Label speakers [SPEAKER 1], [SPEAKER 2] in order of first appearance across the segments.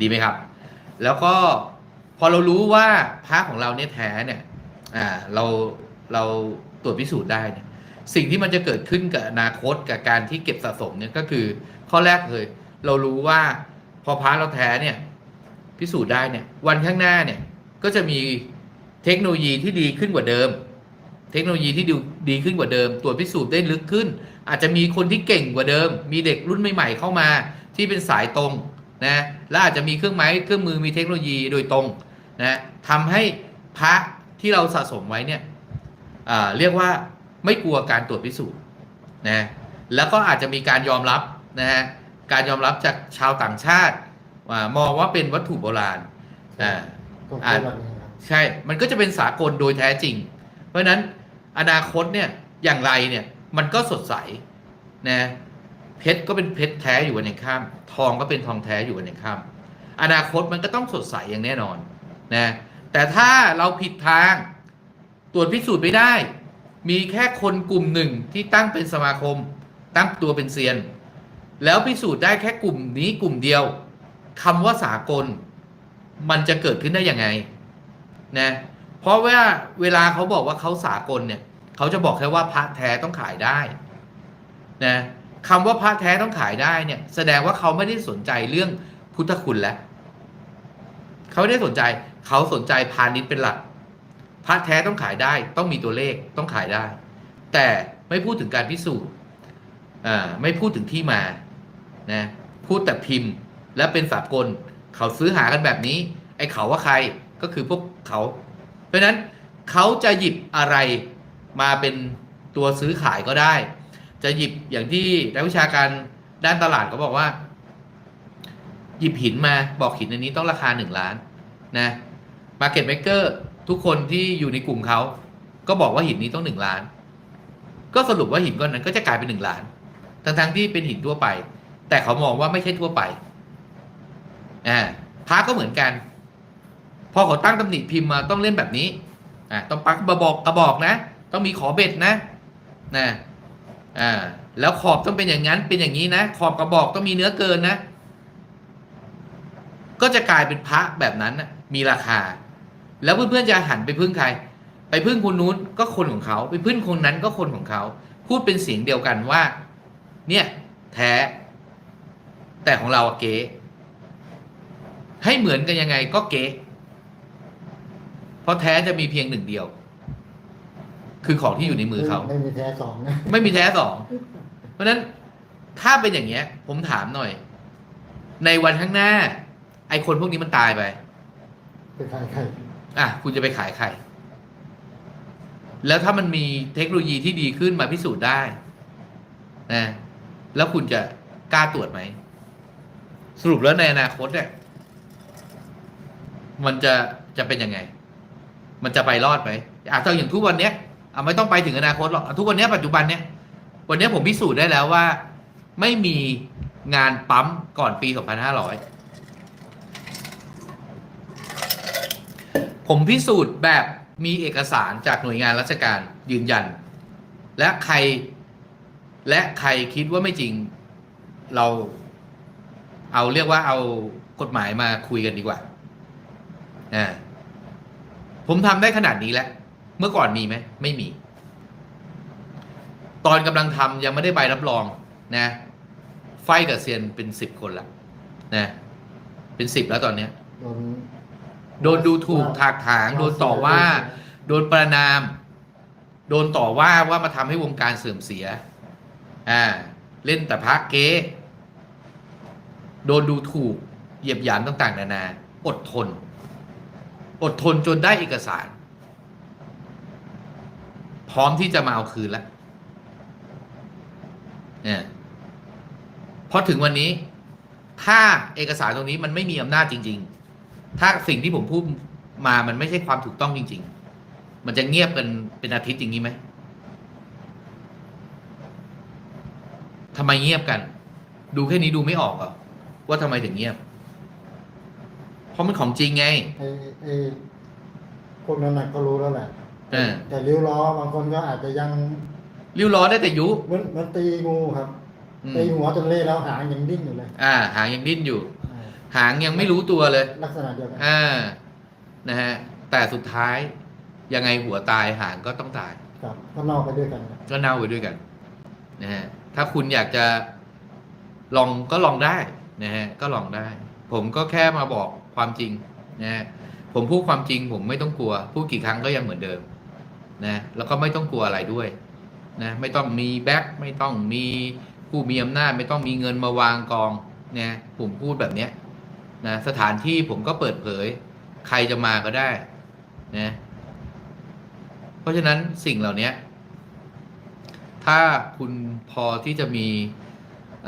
[SPEAKER 1] ดีไหมครับ แล้วก็พอเรารู้ว่าพระของเราเนี่ยแท้เนี่ยอ่าเราเราตรวจพิสูจน์ได้เนี่ยสิ่งที่มันจะเกิดขึ้นกับอนาคตกับการที่เก็บสะสมเนี่ยก็คือข้อแรกเลยเรารู้ว่าพอพระเราแท้เนี่ยพิสูจน์ได้เนี่ยวันข้างหน้าเนี่ยก็จะมีเทคโนโลยีที่ดีขึ้นกว่าเดิม เทคโนโลยีที่ดีดีขึ้นกว่าเดิม ตรวจพิสูจน์ได้ลึกขึ้น อาจจะมีคนที่เก่งกว่าเดิม มีเด็กรุ่นใหม่ๆเข้ามาที่เป็นสายตรง นะและอาจจะมีเครื่องไม้เครื่องมือมีเทคโนโลยีโดยตรงนะทำให้พระที่เราสะสมไว้เนี่ยอ่าเรียกว่าไม่กลัวการตรวจพิสูจน์นะแล้วก็อาจจะมีการยอมรับนะฮะการยอมรับจากชาวต่างชาติว่ามองว่าเป็นวัตถุโบราณอ่า
[SPEAKER 2] ต้อง
[SPEAKER 1] อ่า
[SPEAKER 2] ใช้แบบนี้ครับ
[SPEAKER 1] ใช่ มันก็จะเป็นสากลโดยแท้จริง เพราะฉะนั้นอนาคตเนี่ยอย่างไรเนี่ยมันก็สดใสนะ เพชรก็เป็นเพชรแท้อยู่วันยังข้าม ทองก็เป็นทองแท้อยู่วันยังข้าม อนาคตมันก็ต้องสดใสอย่างแน่นอนนะแต่ถ้าเราผิดทางตรวจพิสูจน์ไม่ได้ มีแค่คนกลุ่มหนึ่งที่ตั้งเป็นสมาคม ตั้งตัวเป็นเซียน แล้วพิสูจน์ได้แค่กลุ่มนี้กลุ่มเดียวคำว่าสากล มันจะเกิดขึ้นได้ยังไงนะเพราะว่าเวลาเขาบอกว่าเขาสากลเนี่ย เขาจะบอกแค่ว่าพระแท้ต้องขายได้นะ คำว่าพระแท้ต้องขายได้เนี่ยแสดงว่าเขาไม่ได้สนใจเรื่องพุทธคุณแล้วเขาไม่ได้สนใจเขาสนใจพาณิชย์เป็นหลักพระแท้ต้องขายได้ ต้องมีตัวเลขต้องขายได้ แต่ไม่พูดถึงการพิสูจน์ไม่พูดถึงที่มานะพูดแต่พิมพ์และเป็นสากลเขาซื้อหากันแบบนี้ ไอ้เขาว่าใครก็คือพวกเขา เพราะนั้นเขาจะหยิบอะไรมาเป็นตัวซื้อขายก็ได้ จะหยิบอย่างที่นักวิชาการด้านตลาดเขาบอกว่า หยิบหินมาบอกหินอันนี้ต้องราคาหนึ่งล้านนะมาร์เก็ตเม e อร์ทุกคนที่อยู่ในกลุ่มเขาก็บอกว่าหินนี้ต้องหนึ่งล้าน ก็สรุปว่าหินก้อนนั้นก็จะกลายเป็นหนึ่งล้าน ทั้งๆที่เป็นหินทั่วไป แต่เขามองว่าไม่ใช่ทั่วไปอ่าพระก็เหมือนกัน พอเขาตั้งตำหนิพิมพ์มาต้องเล่นแบบนี้อ่าต้องปักกระบอกกระบอกนะ ต้องมีขอเบ็ดนะนะ อ่าแล้วขอบต้องเป็นอย่างนั้นเป็นอย่างนี้นะ ขอบกระบอกต้องมีเนื้อเกินนะ ก็จะกลายเป็นพระแบบนั้นนะมีราคา แล้วเพื่อนๆจะหันไปพึ่งใคร ไปพึ่งคนนู้นก็คนของเขา ไปพึ่งคนนั้นก็คนของเขา พูดเป็นเสียงเดียวกันว่า เนี่ย แท้ แต่ของเราเก๋ให้เหมือนกันยังไงก็เก๊เพราะแท้จะมีเพียงหนึ่งเดียว คือของที่อยู่ในมือเขา
[SPEAKER 2] ไม่มีแท้สองนะ
[SPEAKER 1] ไม่มีแท้สองเพราะฉะนั้นถ้าเป็นอย่างเงี้ย ผมถามหน่อย ในวันข้างหน้า ไอคนพวกนี้มันตายไป
[SPEAKER 2] เป็นใครใคร
[SPEAKER 1] อะคุณจะไปขายใครแล้วถ้ามันมีเทคโนโลยีที่ดีขึ้นมาพิสูจน์ได้นะแล้วคุณจะกล้าตรวจไหม สรุปแล้วในอนาคตเนี่ยมันจะจะเป็นยังไง มันจะไปรอดไหมอะถ้าอย่างทุกวันเนี้ย อะไม่ต้องไปถึงอนาคตหรอกทุกวันนี้ปัจจุบันเนี้ยวันนี้ผมพิสูจน์ได้แล้วว่า ไม่มีงานปั๊มก่อนปี 2500 ผมพิสูจน์แบบมีเอกสารจากหน่วยงานราชการยืนยัน และใครและใครคิดว่าไม่จริงเราเอาเรียกว่าเอากฎหมายมาคุยกันดีกว่า ผมทำได้ขนาดนี้แล้ว เมื่อก่อนมีไหมไม่มี ตอนกำลังทำยังไม่ได้ใบรับรองนะ ไฟกับเซียนเป็นสิบคนละนะ เป็นสิบแล้วตอนเนี้ย
[SPEAKER 2] โดน
[SPEAKER 1] โดนดูถูกถากถาง โดนต่อว่า โดนประนาม โดนต่อว่าว่ามาทำให้วงการเสื่อมเสีย อ่า เล่นแต่พักเก๊โดนดูถูกเหยียบหยามต่างๆ นานา อดทน อดทนจนได้เอกสาร พร้อมที่จะมาเอาคืนแล้วเนี่ยพอถึงวันนี้ ถ้าเอกสารตรงนี้มันไม่มีอำนาจจริง ๆ ถ้าสิ่งที่ผมพูดมามันไม่ใช่ความถูกต้องจริง ๆ มันจะเงียบกันเป็นอาทิตย์อย่างนี้ไหมทำไมเงียบกัน ดูแค่นี้ดูไม่ออกเหรอว่าทำไมถึงเงียบ เพราะมันของจริงไง
[SPEAKER 2] ไอ้ไอ้พวกนั้นน่ะก็รู้แล้วแหละ
[SPEAKER 1] ออ
[SPEAKER 2] แต่ริ้วล้อบางคนก็อาจจะยัง
[SPEAKER 1] ริ้วล้อได้แต่ยุ
[SPEAKER 2] เหมันมันตีงูครับ
[SPEAKER 1] อืม
[SPEAKER 2] ตีหัวจนเละแล้วหางยังดิ้นอยู่เลย
[SPEAKER 1] อ่า หางยังดิ้นอยู่
[SPEAKER 2] อ่า
[SPEAKER 1] หางยังไม่รู้ตัวเลย
[SPEAKER 2] ลักษณะเดียวกัน
[SPEAKER 1] อ่า นะฮะ แต่สุดท้าย ยังไงหัวตายหางก็ต้องตาย
[SPEAKER 2] ครับก็เน่าไปด้วยกันนะ
[SPEAKER 1] ก็เน่าไปด้วยกันนะฮะถ้าคุณอยากจะลองก็ลองได้นะฮะก็ลองได้ ผมก็แค่มาบอกความจริงนะฮะผมพูดความจริง ผมไม่ต้องกลัว พูดกี่ครั้งก็ยังเหมือนเดิม นะแล้วก็ไม่ต้องกลัวอะไรด้วยนะไม่ต้องมีแบ็คไม่ต้องมีผู้มีอำนาจไม่ต้องมีเงินมาวางกองนะผมพูดแบบเนี้ยนะสถานที่ผมก็เปิดเผย ใครจะมาก็ได้นะเพราะฉะนั้นสิ่งเหล่านี้ถ้าคุณพอที่จะมี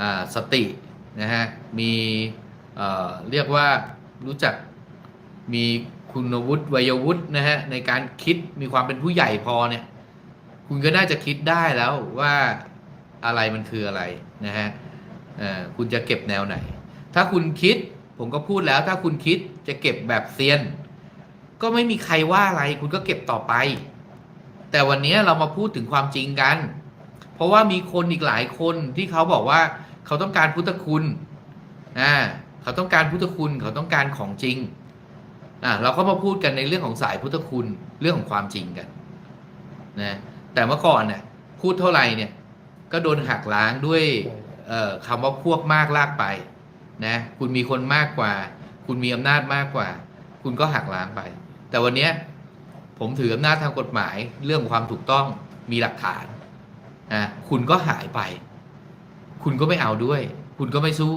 [SPEAKER 1] อ่าสตินะฮะมีเอ่อเรียกว่ารู้จักมี คุณวุฒิวัยวุฒินะฮะในการคิดมีความเป็นผู้ใหญ่พอเนี่ย คุณก็น่าจะคิดได้แล้วว่าอะไรมันคืออะไรนะฮะคุณจะเก็บแนวไหน ถ้าคุณคิดผมก็พูดแล้ว ถ้าคุณคิดจะเก็บแบบเซียน ก็ไม่มีใครว่าอะไร คุณก็เก็บต่อไป แต่วันนี้เรามาพูดถึงความจริงกัน เพราะว่ามีคนอีกหลายคนที่เขาบอกว่าเขาต้องการพุทธคุณอ่าเขาต้องการพุทธคุณเขาต้องการของจริง อ่าเราก็มาพูดกันในเรื่องของสายพุทธคุณเรื่องของความจริงกันนะแต่เมื่อก่อนเนี่ยพูดเท่าไหร่เนี่ยก็โดนหักล้างด้วยคำว่าพวกมากลากไปนะคุณมีคนมากกว่า คุณมีอำนาจมากกว่า คุณก็หักล้างไป แต่วันนี้ผมถืออำนาจทางกฎหมายเรื่องความถูกต้องมีหลักฐานนะคุณก็หายไป คุณก็ไม่เอาด้วย คุณก็ไม่สู้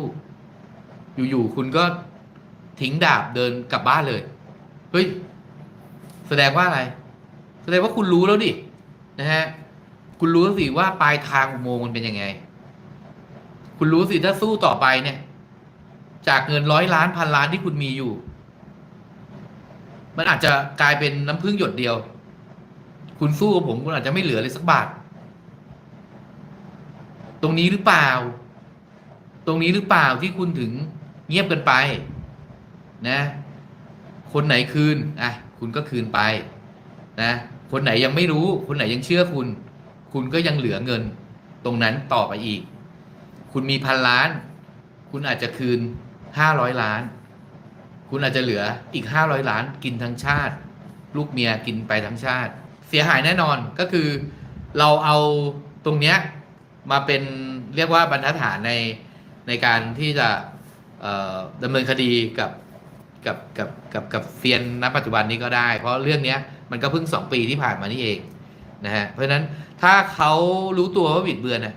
[SPEAKER 1] อยู่ๆคุณก็ทิ้งดาบเดินกลับบ้านเลย เฮ้ย แสดงว่าอะไร แสดงว่าคุณรู้แล้วดินะฮะ คุณรู้สิว่าปลายทางอุโมงค์มันเป็นยังไง คุณรู้สิถ้าสู้ต่อไปเนี่ย จากเงินร้อยล้านพันล้านที่คุณมีอยู่ มันอาจจะกลายเป็นน้ำพึ่งหยดเดียว คุณสู้กับผมคุณอาจจะไม่เหลือเลยสักบาท ตรงนี้หรือเปล่า ตรงนี้หรือเปล่าที่คุณถึงเงียบกันไป นะ คนไหนคืนอะคุณก็คืนไปนะคนไหนยังไม่รู้คนไหนยังเชื่อคุณ คุณก็ยังเหลือเงิน ตรงนั้นต่อไปอีก คุณมีพันล้าน คุณอาจจะคืนห้าร้อยล้าน คุณอาจจะเหลืออีกห้าร้อยล้านกินทั้งชาติ ลูกเมียกินไปทั้งชาติ เสียหายแน่นอนก็คือ เราเอาตรงเนี้ยมาเป็นเรียกว่าบรรทัดฐานในในการที่จะดำเนินคดีกับ กับกับกับกับเซียนณปัจจุบันนี้ก็ได้ เพราะเรื่องเนี้ยมันก็เพิ่งสองปีที่ผ่านมานี่เองนะฮะเพราะฉะนั้นถ้าเขารู้ตัวว่าบิดเบือนน่ะ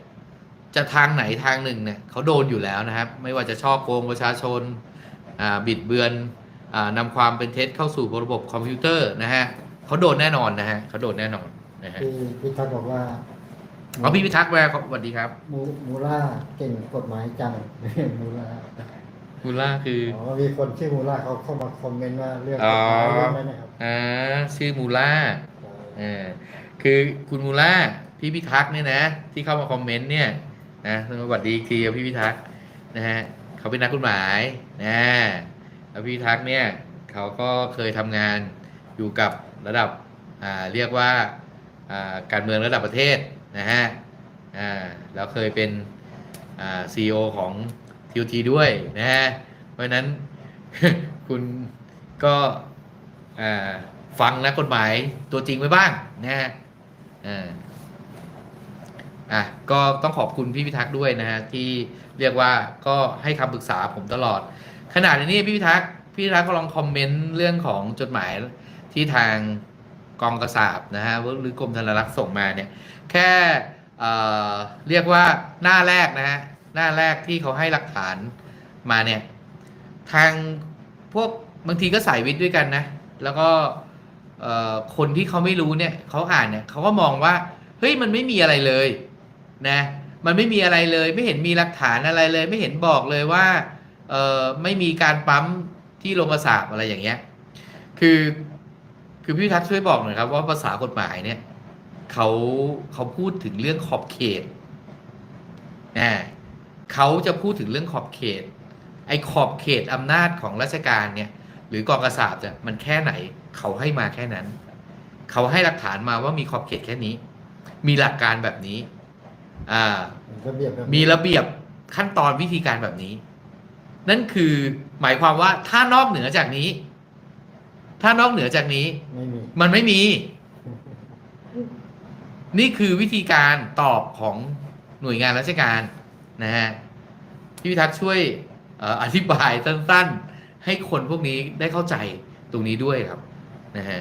[SPEAKER 1] จะทางไหนทางหนึ่งเนี่ยเขาโดนอยู่แล้วนะครับ ไม่ว่าจะช่อโกงประชาชนอ่าบิดเบือนอานำความเป็นเท็จเข้าสู่ระบบคอมพิวเตอร์นะฮะเขาโดนแน่นอนนะฮะเขาโดนแน่นอนนะฮะ
[SPEAKER 2] ที่พิทักษ์บอกว่า
[SPEAKER 1] อ๋อพี่พิทักษ์แวร์สวัสดีครับ
[SPEAKER 2] มูมูล่าเก่งกฎหมายจังมูล่า
[SPEAKER 1] คุณล่าคือ
[SPEAKER 2] อ๋อมีคนชื่อมูล่าเขาเข้ามาคอมเมนต์ว่าเรื่องก
[SPEAKER 1] อ๋อ
[SPEAKER 2] ฎหมายเรื่องนั้นนะครับ
[SPEAKER 1] อ่าชื่อมูล่าเออคือคุณมูล่าพี่พิทักษ์เนี่ยนะ ที่เข้ามาคอมเมนต์เนี่ยนะสวัสดีอีกทีครับพี่พิทักษ์นะฮะเขาเป็นนักกฎหมายนะแล้วพี่พิทักษ์เนี่ยเขาก็เคยทำงานอยู่กับระดับอ่าเรียกว่าอ่าการเมืองระดับประเทศนะฮะอ่าแล้วเคยเป็นอ่าซีอของ ทีทีด้วยนะฮะเพราะนั้นคุณก็ฟังนักฎหมายตัวจริงไว้บ้างนะฮะอ่าอะก็ต้องขอบคุณพี่พิทักษ์ด้วยนะฮะที่เรียกว่าก็ให้คำปรึกษาผมตลอด ขนาดนี้พี่พิทักษ์พี่พิทักษ์ก็ลองคอมเมนต์เรื่องของจดหมายที่ทางกองกระสาบนะฮะหรือกรมธนารักษ์ส่งมาเนี่ย แค่เอ่อเรียกว่าหน้าแรกนะฮะ หน้าแรกที่เขาให้หลักฐานมาเนี่ย ทางพวกบางทีก็สายวิทย์ด้วยกันนะ แล้วก็คนที่เขาไม่รู้เนี่ยเขาอ่านเนี่ยเขาก็มองว่าเฮ้ยมันไม่มีอะไรเลยนะมันไม่มีอะไรเลย ไม่เห็นมีหลักฐานอะไรเลย ไม่เห็นบอกเลยว่าเออไม่มีการปั๊มที่โรงกระสาบอะไรอย่างเงี้ย คือคือพี่ทักช่วยบอกหน่อยครับ ว่าภาษากฎหมายเนี่ยเขาเขาพูดถึงเรื่องขอบเขตนะ เขาจะพูดถึงเรื่องขอบเขต ไอ้ขอบเขตอำนาจของราชการเนี่ย หรือกองกระสาบจะมันแค่ไหน เขาให้มาแค่นั้น เขาให้หลักฐานมาว่ามีขอบเขตแค่นี้ มีหลักการแบบนี้อ่า
[SPEAKER 2] ระเบียบแบบ
[SPEAKER 1] มีระเบียบขั้นตอนวิธีการแบบนี้ นั่นคือหมายความว่าถ้านอกเหนือจากนี้ ถ้านอกเหนือจากนี้
[SPEAKER 2] ไม่มี
[SPEAKER 1] มันไม่มี นี่คือวิธีการตอบของหน่วยงานราชการ นะฮะพี่พิทักษ์ช่วยอธิบายสั้นๆ ให้คนพวกนี้ได้เข้าใจตรงนี้ด้วยครับนะฮะ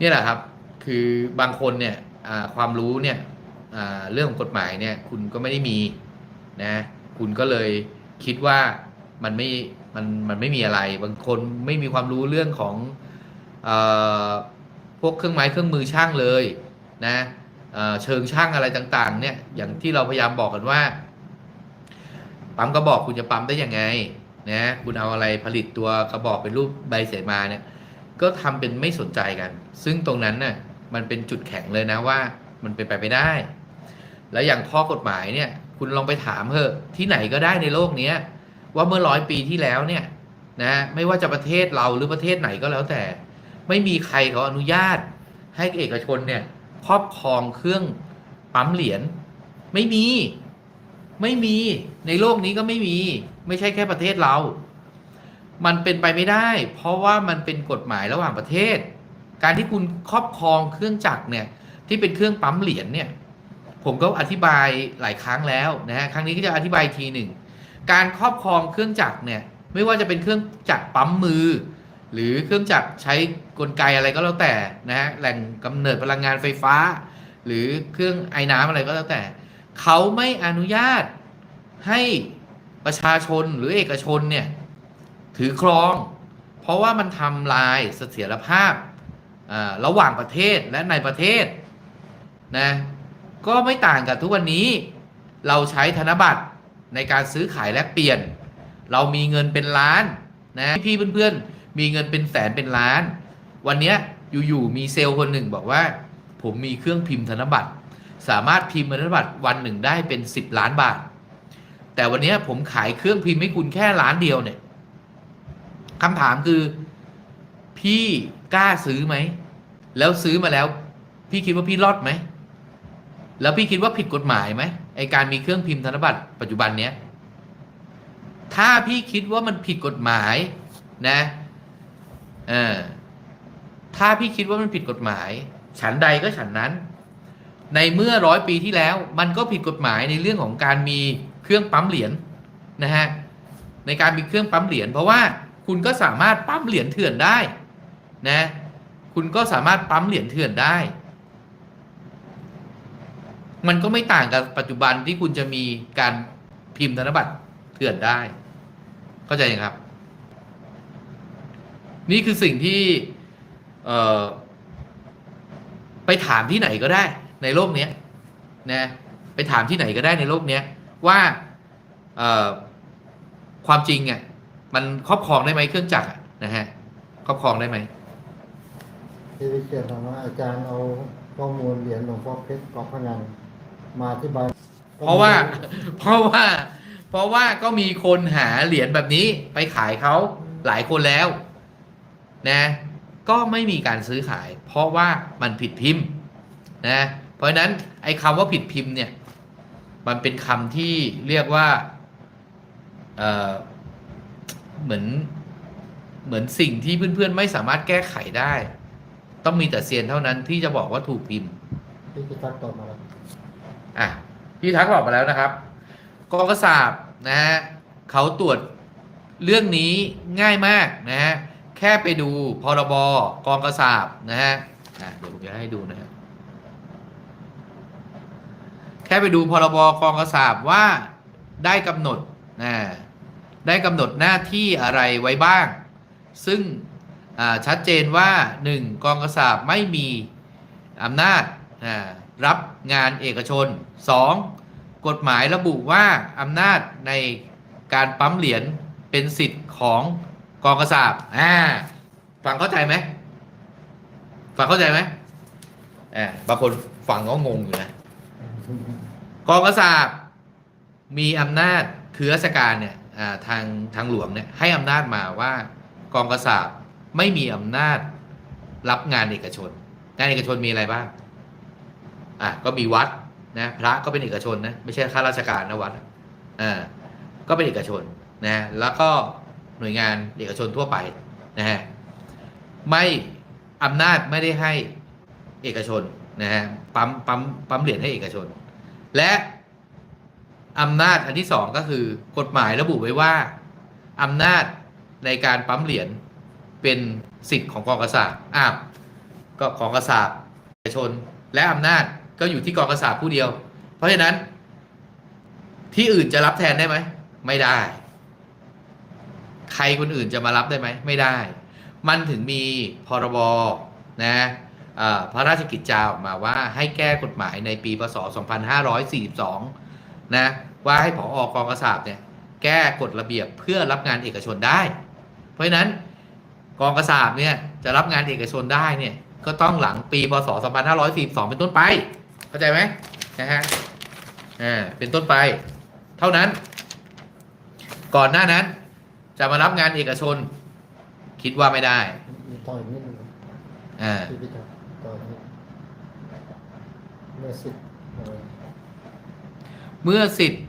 [SPEAKER 1] นี่แหละครับ คือบางคนเนี่ยความรู้เนี่ยเรื่องของกฎหมายเนี่ย คุณก็ไม่ได้มีนะ คุณก็เลยคิดว่ามันไม่มันมันไม่มีอะไร บางคนไม่มีความรู้เรื่องของอพวกเครื่องไม้เครื่องมือช่างเลยนะ เชิงช่างอะไรต่างๆ เนี่ยอย่างที่เราพยายามบอกกันว่า ปั๊มกระบอกคุณจะปั๊มได้ยังไงนะคุณเอาอะไรผลิตตัวกระบอกเป็นรูปใบเสมาเนี่ย ก็ทำเป็นไม่สนใจกัน ซึ่งตรงนั้นน่ะมันเป็นจุดแข็งเลยนะว่า มันเป็นไปไม่ได้ แล้วอย่างข้อกฎหมายเนี่ย คุณลองไปถามเถอะที่ไหนก็ได้ในโลกเนี้ยว่าเมื่อร้อยปีที่แล้วเนี่ยนะไม่ว่าจะประเทศเราหรือประเทศไหนก็แล้วแต่ ไม่มีใครเขาอนุญาตให้เอกชนเนี่ย ครอบครองเครื่องปั๊มเหรียญไม่มี ไม่มีในโลกนี้ก็ไม่มี ไม่ใช่แค่ประเทศเรา มันเป็นไปไม่ได้ เพราะว่ามันเป็นกฎหมายระหว่างประเทศ การที่คุณครอบครองเครื่องจักรเนี่ยที่เป็นเครื่องปั๊มเหรียญเนี่ยผมก็อธิบายหลายครั้งแล้วนะฮะครั้งนี้ก็จะอธิบายทีหนึ่งการครอบครองเครื่องจักรเนี่ยไม่ว่าจะเป็นเครื่องจักรปั๊มมือ หรือเครื่องจักรใช้กลไกอะไรก็แล้วแต่นะฮะแหล่งกำเนิดพลังงานไฟฟ้า หรือเครื่องไอ้น้ำอะไรก็แล้วแต่ เขาไม่อนุญาตให้ประชาชนหรือเอกชนเนี่ยถือครอง เพราะว่ามันทำลายเสถียรภาพระหว่างประเทศและในประเทศนะก็ไม่ต่างกับทุกวันนี้ เราใช้ธนบัตรในการซื้อขายแลกเปลี่ยน เรามีเงินเป็นล้านนะพี่เพื่อนๆ มีเงินเป็นแสนเป็นล้าน วันเนี้ยอยู่ๆมีเซลล์คนหนึ่งบอกว่า ผมมีเครื่องพิมพ์ธนบัตร สามารถพิมพ์ธนบัตรวันหนึ่งได้เป็น 10 ล้านบาท แต่วันเนี้ยผมขายเครื่องพิมพ์ให้คุณแค่ล้านเดียวเนี่ยคำถามคือ พี่กล้าซื้อไหม แล้วซื้อมาแล้ว พี่คิดว่าพี่รอดไหม แล้วพี่คิดว่าผิดกฎหมายไหมไอการมีเครื่องพิมพ์ธนบัตรปัจจุบันเนี้ยถ้าพี่คิดว่ามันผิดกฎหมายนะ ออถ้าพี่คิดว่ามันผิดกฎหมาย ฉันใดก็ฉันนั้น ในเมื่อร้อยปีที่แล้ว มันก็ผิดกฎหมายในเรื่องของการมีเครื่องปั๊มเหรียญนะฮะในการมีเครื่องปั๊มเหรียญเพราะว่าคุณก็สามารถปั๊มเหรียญเถื่อนได้นะคุณก็สามารถปั๊มเหรียญเถื่อนได้ มันก็ไม่ต่างกับปัจจุบันที่คุณจะมีการพิมพ์ธนบัตรเถื่อนได้ เข้าใจยังครับ นี่คือสิ่งที่เอ่อไปถามที่ไหนก็ได้ในโลกเนี้ยนะไปถามที่ไหนก็ได้ในโลกเนี้ยว่าเอ่อความจริงอะมันครอบครองได้ไหมเครื่องจักรอะนะฮะครอบครองได้ไหม
[SPEAKER 2] ที่วิเชียรถามว่าอาจารย์เอาข้อมูลเหรียญหลวงพ่อเพชรเกาะพะงันมาอธิบาย
[SPEAKER 1] เพราะว่า เพราะว่า เพราะว่าก็มีคนหาเหรียญแบบนี้ไปขายเขาหลายคนแล้ว นะก็ไม่มีการซื้อขาย เพราะว่ามันผิดพิมพ์นะเพราะฉะนั้นไอ้คำว่าผิดพิมพ์เนี่ยมันเป็นคำที่เรียกว่าเอ่อเหมือนเหมือนสิ่งที่เพื่อนๆ ไม่สามารถแก้ไขได้ ต้องมีแต่เซียนเท่านั้นที่จะบอกว่าถูกพิมพ์
[SPEAKER 2] พี่พิทักษ์ตอบมาแล้ว
[SPEAKER 1] อะพี่ทักบอกมาแล้วนะครับกองกระสาบนะฮะเขาตรวจเรื่องนี้ง่ายมากนะฮะ แค่ไปดูพรบกองกระสาบนะฮะเดี๋ยวผมจะให้ดูนะฮะแค่ไปดูพรบกองกระสาบว่าได้กำหนดนะได้กำหนดหน้าที่อะไรไว้บ้าง ซึ่งชัดเจนว่า 1. กองกระสาบไม่มีอำนาจรับงานเอกชน 2. กฎหมายระบุว่าอำนาจในการปั๊มเหรียญเป็นสิทธิ์ของ กองกระสาบอ่าฟังเข้าใจไหมฟังเข้าใจไหมอ่าบางคนฟังก็งงอยู่นะกองกระสาบมีอำนาจคือราชการเนี่ยทางทางหลวงเนี่ยให้อำนาจมาว่ากองกระสาบไม่มีอำนาจรับงานเอกชน งานเอกชนมีอะไรบ้างอะก็มีวัดนะพระก็เป็นเอกชนนะไม่ใช่ข้าราชการนะวัดอ่าก็เป็นเอกชนนะแล้วก็ หน่วยงานเอกชนทั่วไปนะฮะไม่อำนาจไม่ได้ให้เอกชนนะฮะปั๊มปั๊มปั๊มเหรียญให้เอกชน และอำนาจอันที่สองก็คือกฎหมายระบุไว้ว่าอำนาจในการปั๊มเหรียญเป็นสิทธิ์ของกองกษาปณ์อ้าวก็กองกษาปณ์เอกชน และอำนาจก็อยู่ที่กองกษาปณ์ผู้เดียว เพราะฉะนั้นที่อื่นจะรับแทนได้ไหม ไม่ได้ ใครคนอื่นจะมารับได้ไหมไม่ได้ มันถึงมีพรบนะอ่อพระราชกิจจาออกมาว่าให้แก้กฎหมายในปีพศ 2542 นะว่าให้ผออกองกษาปณ์เนี่ยแก้กฎระเบียบเพื่อรับงานเอกชนได้ เพราะฉะนั้นกองกษาปณ์เนี่ยจะรับงานเอกชนได้เนี่ยก็ต้องหลังปีพศ 2542 เป็นต้นไป เข้าใจไหมนะฮะอ่าเป็นต้นไป เท่านั้น ก่อนหน้านั้น จะมารับงานเอกชน คิดว่าไม่ได้
[SPEAKER 2] มีต่ออีกนิดนึง
[SPEAKER 1] อ่า
[SPEAKER 2] ที่พิจารต่ออีกนิดเมื่อสิทธิ์เอ่อ
[SPEAKER 1] เมื่อสิทธิ์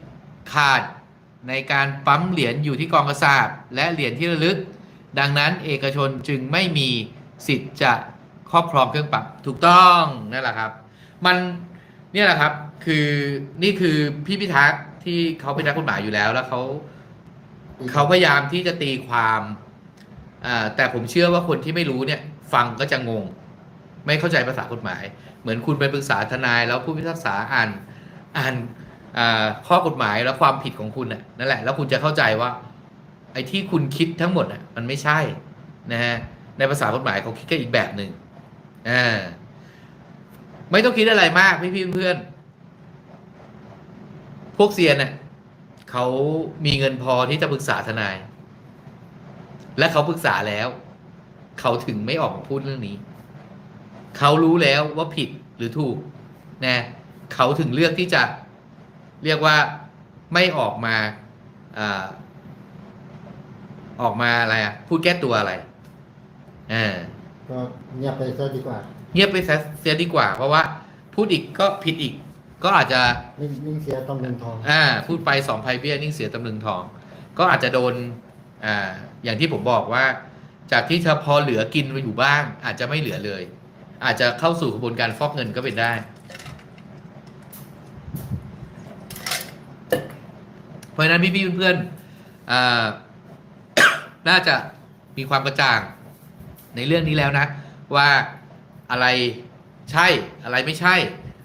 [SPEAKER 1] ขาดในการปั๊มเหรียญอยู่ที่กองกระสาบและเหรียญที่ระลึก ดังนั้นเอกชนจึงไม่มีสิทธิ์จะครอบครองเครื่องปั๊มถูกต้องนั่นแหละครับ มันเนี่ยแหละครับคือนี่คือพี่พิทักษ์ที่เขาเป็นนักกฎหมายอยู่แล้วแล้วเขา เขาพยายามที่จะตีความอ่าแต่ผมเชื่อว่าคนที่ไม่รู้เนี่ย ฟังก็จะงง ไม่เข้าใจภาษากฎหมาย เหมือนคุณไปปรึกษาทนายแล้วผู้พิพากษาอ่านอ่านอ่าข้อกฎหมายและความผิดของคุณน่ะนั่นแหละ แล้วคุณจะเข้าใจว่า ไอ้ที่คุณคิดทั้งหมดน่ะมันไม่ใช่นะฮะในภาษากฎหมายเขาคิดกันอีกแบบหนึ่งอ่าไม่ต้องคิดอะไรมากพี่พี่เพื่อน พวกเซียนน่ะ เขามีเงินพอที่จะปรึกษาทนาย และเขาปรึกษาแล้ว เขาถึงไม่ออกมาพูดเรื่องนี้ เขารู้แล้วว่าผิดหรือถูกนะเขาถึงเลือกที่จะเรียกว่าไม่ออกมาอาออกมาอะไรอะพูดแก้ตัวอะไรอ่า
[SPEAKER 2] ก็เงียบไปซะดีกว่า
[SPEAKER 1] เงียบไปซะเสียดีกว่า เพราะว่าพูดอีกก็ผิดอีก ก็อาจจะ
[SPEAKER 2] นิ่งนิ่งเสียตำลึงทอง
[SPEAKER 1] อ่าพูดไปสองภัยเบี้ยนิ่งเสียตำลึงทอง ก็อาจจะโดนอ่าอย่างที่ผมบอกว่า จากที่เธอพอเหลือกินไปอยู่บ้าง อาจจะไม่เหลือเลย อาจจะเข้าสู่กระบวนการฟอกเงินก็เป็นได้ เพราะฉะนั้นพี่ๆเพื่อนๆอ่าน่าจะมีความกระจ่างในเรื่องนี้แล้วนะ ว่าอะไรใช่อะไรไม่ใช่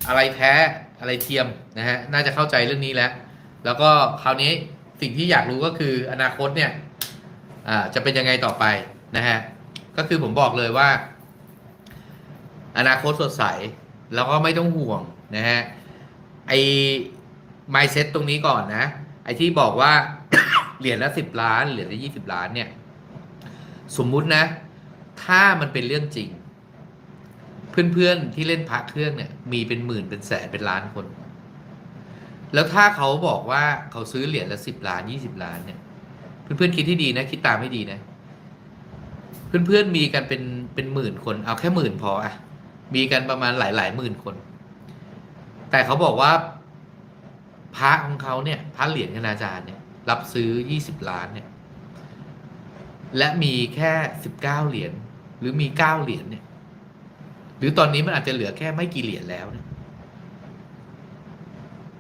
[SPEAKER 1] อะไรแท้ อะไรเทียมนะฮะน่าจะเข้าใจเรื่องนี้แล้ว แล้วก็คราวนี้สิ่งที่อยากรู้ก็คืออนาคตเนี่ยอ่าจะเป็นยังไงต่อไปนะฮะก็คือผมบอกเลยว่า อนาคตสดใส แล้วก็ไม่ต้องห่วงนะฮะไอ mindset ตรงนี้ก่อนนะ ไอที่บอกว่า เหรียญละสิบล้านเหรียญละยี่สิบล้านเนี่ย สมมุตินะ ถ้ามันเป็นเรื่องจริง เพื่อนๆที่เล่นพระเครื่องเนี่ย มีเป็นหมื่นเป็นแสนเป็นล้านคน แล้วถ้าเขาบอกว่าเขาซื้อเหรียญละสิบล้านยี่สิบล้านเนี่ย เพื่อนๆคิดที่ดีนะ คิดตามให้ดีนะ เพื่อนๆมีกันเป็นเป็นหมื่นคน เอาแค่หมื่นพออะมีกันประมาณหลายหลายหมื่นคน แต่เขาบอกว่าพระของเขาเนี่ยพระเหรียญคณาจารย์เนี่ย รับซื้อยี่สิบล้านเนี่ย และมีแค่สิบเก้าเหรียญหรือมีเก้าเหรียญเนี่ย หรือตอนนี้มันอาจจะเหลือแค่ไม่กี่เหรียญแล้วเนี่ย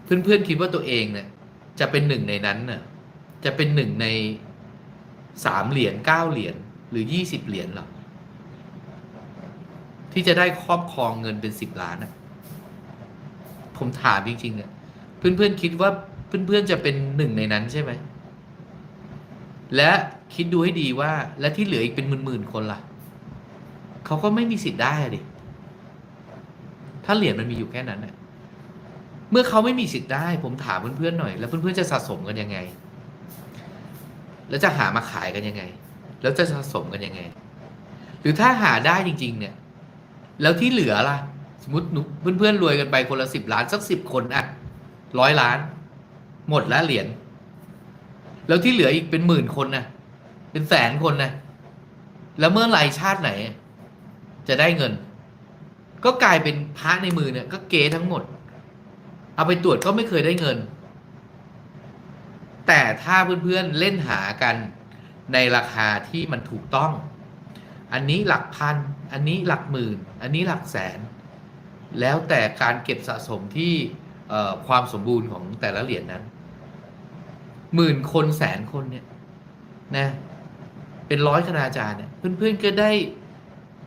[SPEAKER 1] เพื่อนๆคิดว่าตัวเองเนี่ย จะเป็นหนึ่งในนั้นน่ะ จะเป็นหนึ่งในสามเหรียญเก้าเหรียญหรือยี่สิบเหรียญหรอที่จะได้ครอบครองเงินเป็นสิบล้านนะผมถามจริงๆเนี่ยเพื่อนๆคิดว่าเพื่อนๆจะเป็นหนึ่งในนั้นใช่ไหมและคิดดูให้ดีว่า และที่เหลืออีกเป็นหมื่นๆคนล่ะเขาก็ไม่มีสิทธิ์ได้ดิ ถ้าเหรียญมันมีอยู่แค่นั้นน่ะเมื่อเขาไม่มีสิทธิ์ได้ ผมถามเพื่อนๆหน่อย แล้วเพื่อนๆจะสะสมกันยังไง แล้วจะหามาขายกันยังไง แล้วจะสะสมกันยังไง หรือถ้าหาได้จริง ๆ เนี่ย แล้วที่เหลือล่ะ สมมติเพื่อนๆรวยกันไปคนละสิบล้านสักสิบคนอะร้อยล้าน หมดแล้วเหรียญแล้วที่เหลืออีกเป็นหมื่นคนนะเป็นแสนคนนะแล้วเมื่อไรชาติไหน จะได้เงิน ก็กลายเป็นพระในมือเนี่ยก็เก๋ทั้งหมด เอาไปตรวจก็ไม่เคยได้เงิน แต่ถ้าเพื่อนๆเล่นหากันในราคาที่มันถูกต้อง อันนี้หลักพัน อันนี้หลักหมื่น อันนี้หลักแสน แล้วแต่การเก็บสะสมที่ความสมบูรณ์ของแต่ละเหรียญนั้น หมื่นคนแสนคนเนี่ยนะเป็นร้อยคณาจารย์เนี่ยเพื่อนๆก็ได้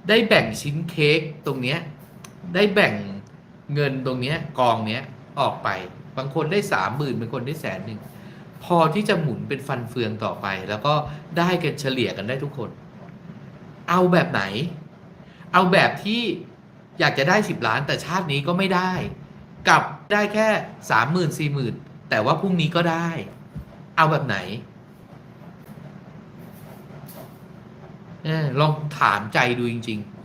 [SPEAKER 1] ได้แบ่งชิ้นเค้กตรงเนี้ย ได้แบ่งเงินตรงนี้กองเนี้ยออกไป บางคนได้สามหมื่นบางคนได้แสนหนึ่งพอที่จะหมุนเป็นฟันเฟืองต่อไป แล้วก็ได้กันเฉลี่ยกันได้ทุกคน เอาแบบไหน เอาแบบที่อยากจะได้สิบล้านแต่ชาตินี้ก็ไม่ได้กลับได้แค่สามหมื่นสี่หมื่นแต่ว่าพรุ่งนี้ก็ได้ เอาแบบไหนลองถามใจดูจริง ๆ